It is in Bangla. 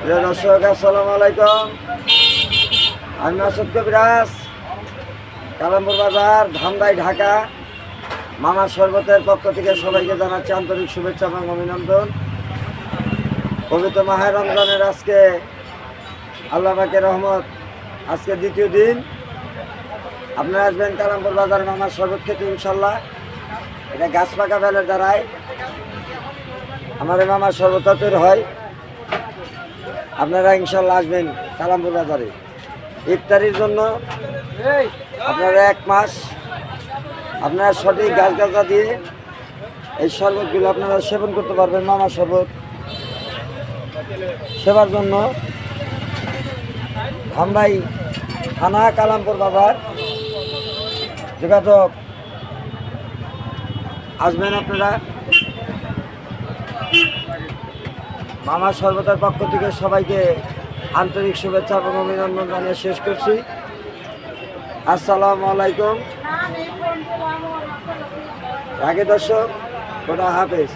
প্রিয় দর্শক, আসসালামু আলাইকুম। আমি মাসুদ কবিরাজ, কালামপুর বাজার, ধামদাই, ঢাকা। মামা শরবতের পক্ষ থেকে সবাইকে জানাচ্ছি আন্তরিক শুভেচ্ছা এবং অভিনন্দন। পবিত্র মাহের রমজানের আজকে আল্লাহ পাকের রহমত, আজকে দ্বিতীয় দিন। আপনারা আসবেন কালামপুর বাজার মামার শরবত খেতে ইনশাল্লাহ এটা গাছ পাকা বেলের দ্বারাই আমাদের মামার শরবত তৈরি হয়। আপনারা ইনশাল্লাহ আসবেন কালামপুর বাজারে। ইফতারির জন্য আপনারা এক মাস আপনারা সঠিক গাছ গাছা দিয়ে এই শরবতগুলো আপনারা সেবন করতে পারবেন, মামা শরবত। সেবার জন্য আমরাই থানা কালামপুর বাবার যোগাযোগ। আসবেন আপনারা। মামা সর্বদার পক্ষ থেকে সবাইকে আন্তরিক শুভেচ্ছা এবং অভিনন্দন জানিয়ে শেষ করছি। আসসালামু আলাইকুম। রাগে দর্শক ওটা হাফেজ।